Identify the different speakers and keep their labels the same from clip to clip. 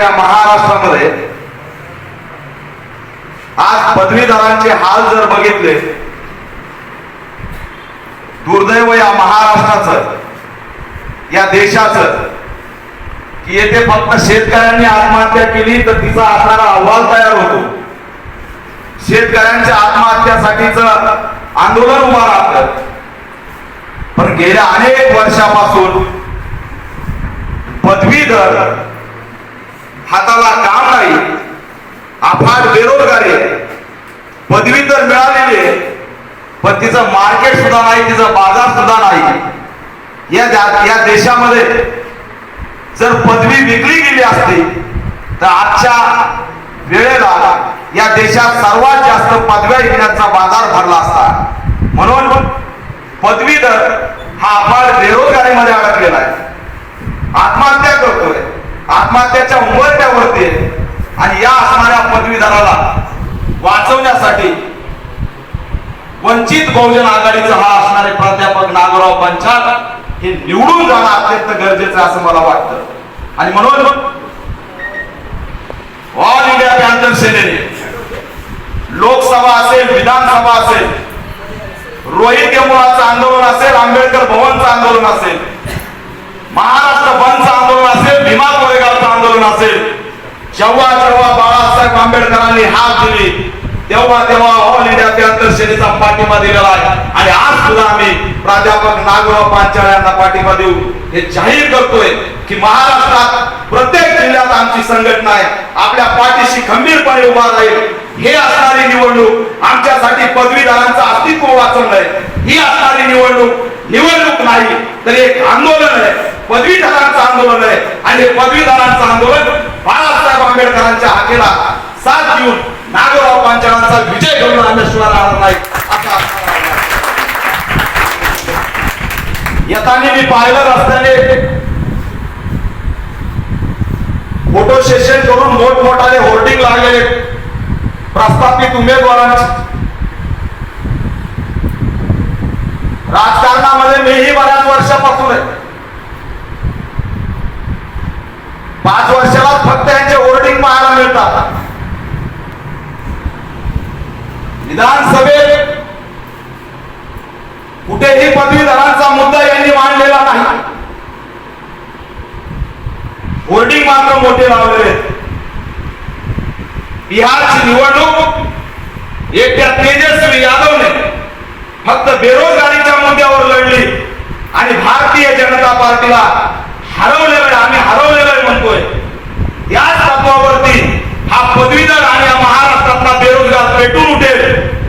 Speaker 1: या महाराष्ट्रामध्ये आज पदवीधरांचे हाल जर बघितले दुर्दैव या महाराष्ट्राचं या देशाचं की येथे फक्त शेतकऱ्यांनी आत्महत्या केली तर तिचा असणारा अहवाल तयार होतो. शेतकऱ्यांच्या आत्महत्यासाठीच आंदोलन उभा राहत. पण गेल्या अनेक वर्षापासून पदवीधर हाताला काम नाही अफाट बेरोजगारी आहे. पदवी तर मिळालेली आहे पण तिचं मार्केट सुद्धा नाही तिचा बाजार सुद्धा नाही. या या देशामध्ये जर पदवी विकली गेली असती तर आजच्या वेळेला या देशात सर्वात जास्त पदव्या घेण्याचा बाजार भरला असता. म्हणून पदवीधर हा अफाट बेरोजगारीमध्ये अडकलेला आहे. आत्महत्या करू आत्महत्याच्या उंबरट्यावरती आणि या असणाऱ्या पदवीधराला वाचवण्यासाठी वंचित बहुजन आघाडीचा हा असणारे प्राध्यापक नागराव पंचाल हे निवडून जाणं अत्यंत गरजेचं असं मला वाटतं. आणि म्हणून ऑल इंडिया पॅन्थर सेनेने लोकसभा असेल विधानसभा असेल रोहित यमुनाचं आंदोलन असेल आंबेडकर भवनचं आंदोलन असेल महाराष्ट्र आंदोलन असेल. जेव्हा जेव्हा बाळासाहेब आंबेडकरांनी हात दिली तेव्हा तेव्हा ऑल इंडिया पॅन्थर सेनेचा पाठिंबा दिलेला आहे. आणि आज सुद्धा आम्ही प्राध्यापक नागराव पांचाळ यांना पाठिंबा देऊ. हे जाहीर करतोय की महाराष्ट्रात प्रत्येक जिल्ह्यात आमची संघटना आहे. आपल्या पाठीशी खंबीरपणे उभा राहील. हे असणारी निवडणूक आमच्यासाठी पदवीदारांचं अस्तित्व वाचवलंय. ही असणारी निवडणूक निवडणूक नाही तर एक आंदोलन आहे. पदवीधरांचं आंदोलन आहे. आणि पदवीधरांचं आंदोलन बाळासाहेब आंबेडकरांच्या हाकेला. साथ देऊन नागोराव पांचाळांचा विजय घडून आणल्याशिवाय राहणार नाही. येताना मी पाहिलं रस्त्याने फोटो सेशन करून मोठमोठाले होर्डिंग लागलेले प्रस्थापित उमेदवारांची राजकारणामध्ये मीही बऱ्याच वर्षापासून आहे. पाच वर्षाला फक्त यांचे होर्डिंग पाहायला मिळतात. विधानसभेत कुठेही पदवीधरांचा मुद्दा यांनी मांडलेला नाही. होर्डिंग मात्र मोठे लावलेले आहेत. बिहारची निवडणूक एकट्या तेजस्वी यादवने फक्त बेरोजगारीच्या मुद्द्यावर लढली आणि भारतीय जनता पार्टीला हरवलेलं आहे आम्ही हरवलेलं आहे म्हणतोय याच तत्वावरती हा पदवीधर आणि या महाराष्ट्रातला बेरोजगार पेटून उठेल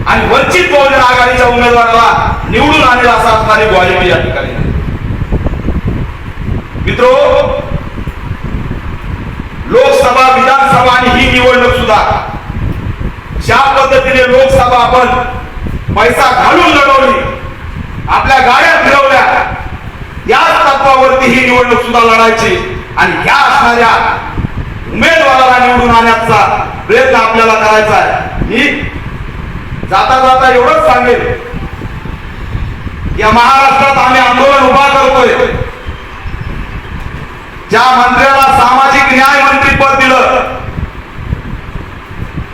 Speaker 1: आणि वंचित बहुजन आघाडीच्या उमेदवाराला निवडून आणेल असं असणारी ग्वाही मी या ठिकाणी देतो. मित्रो लोकसभा विधानसभा आणि ही निवडणूक सुद्धा. ज्या पद्धतीने लोकसभा आपण पैसा घालून लढवली आपल्या गाड्या फिरवल्या याच तत्वावरती ही निवडणूक सुद्धा लढायची आणि ह्या असणाऱ्या उमेदवाराला निवडून आणण्याचा प्रयत्न आपल्याला करायचा आहे. मी जाता जाता एवढंच सांगेल या महाराष्ट्रात आम्ही आंदोलन उभा करतोय. ज्या मंत्र्या सामाजिक न्याय मंत्री पद दिलं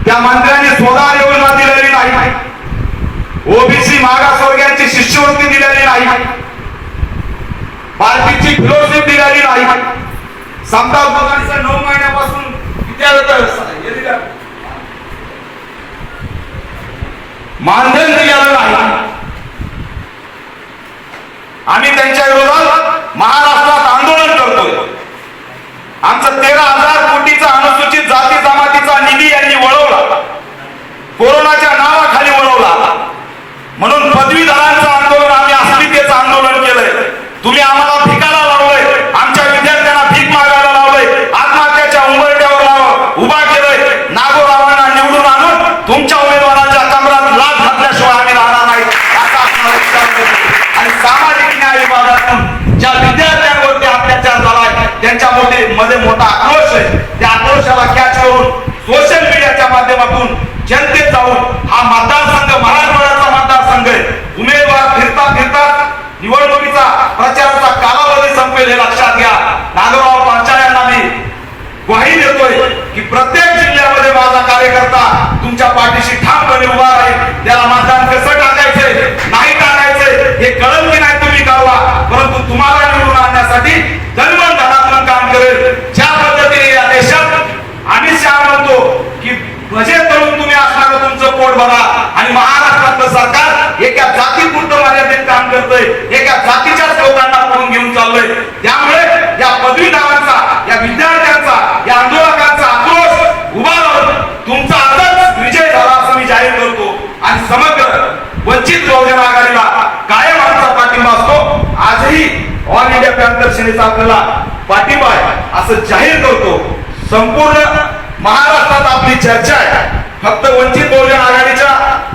Speaker 1: त्या मंत्र्यांनी स्वतः योजना दिलेली नाही. ओबीसी मागासवर्गीयांची शिष्यवृत्ती दिलेली नाही. पार्टीची फिलोशिप दिलेली नाही. समता दोघांचं नऊ महिन्यापासून मानधन दिलेलं नाही. आम्ही त्यांच्या विरोधात महाराष्ट्रात आंदोलन करतोय. आमचं तेरा हजार कोटीचा अनुसूचित जाती जमातीचा निधी यांनी वळवला कोरोनाच्या नावाखाली वळवला म्हणून पदवीधरांचं आंदोलन आम्ही अस्मितेचं आंदोलन केलंय तुम्ही आम्हाला भिकाला लावलंय आमच्या विद्यार्थ्यांना भीक मागायला लावलंय आत्महत्याच्या उंबरट्यावर लाव उभा केलंय नागोरावांना निवडून आणून तुमच्या उमेदवाराच्या कमरात लाभ घातल्याशिवाय आम्ही राहणार नाही असा आपला विचार करतो. आणि सामाजिक न्याय विभागातून ज्या विद्यार्थ्यांवरती अत्याचार झालाय त्यांच्या मध्ये मध्ये मोठा आक्रोश आहे त्या आक्रोशाला कॅच करून सोशल मीडियाच्या माध्यमातून जनतेत जाऊन देतोय की प्रत्येक जिल्ह्यामध्ये माझा कार्यकर्ता तुमच्या पाठीशी ठामपणे उभा राहील त्याला मतदान कसं टाकायचंय नाही टाकायचंय हे कळल की नाही तुम्ही कळवा परंतु तुम्हाला निवडून आणण्यासाठी धनवन धनात्मक काम करेल ज्या पद्धतीने या देशात आम्ही शहा म्हणतो की भजे तळून तुम्ही असणार तुमचं पोट भरा आणि महाराष्ट्रातलं सरकार एका जातीपुरतं मर्यादित काम करतंय एका जातीच्याच लोकांना पळून घेऊन चाललंय त्यामुळे या पदवीधरांचा या विद्यार्थ्यांचा या आंदोलकांचा आक्रोश उभा राहून तुमचा आजच विजय झाला असं मी जाहीर करतो आणि समग्र वंचित बहुजन आघाडीला कायम आमचा पाठिंबा असतो आजही ऑल शिवसेनेचा आपल्याला पाठिंबा आहे. असं जाहीर करतो. संपूर्ण महाराष्ट्रात आपली चर्चा आहे. फक्त वंचित बहुजन आघाडीच्या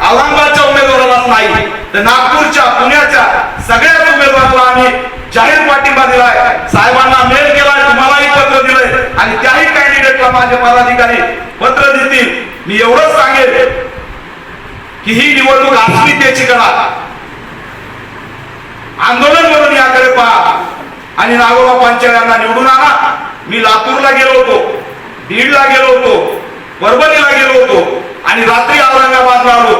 Speaker 1: औरंगाबादच्या उमेदवारालाच नाही तर नागपूरच्या पुण्याच्या सगळ्याच उमेदवाराला आम्ही जाहीर पाठिंबा दिलाय. साहेबांना मेल केलाय तुम्हालाही पत्र दिलंय. आणि त्याही कॅन्डिडेटला माझे पदाधिकारी पत्र देतील. मी एवढंच सांगेल की ही निवडणूक अस्मितेची करा. आंदोलन म्हणून याकडे पहा. आणि नागोबा पंचायत यांना निवडून आणा. मी लातूरला गेलो होतो बीडला गेलो होतो परभणीला गेलो होतो आणि रात्री औरंगाबादला आलो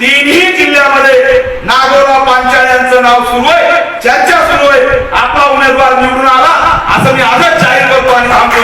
Speaker 1: तिन्ही जिल्ह्यामध्ये नागोबा पांचाळ यांचं नाव सुरू आहे चर्चा सुरू आहे आपला उमेदवार निवडून आला. असं मी आजच जाहीर करतो आणि थांबतो.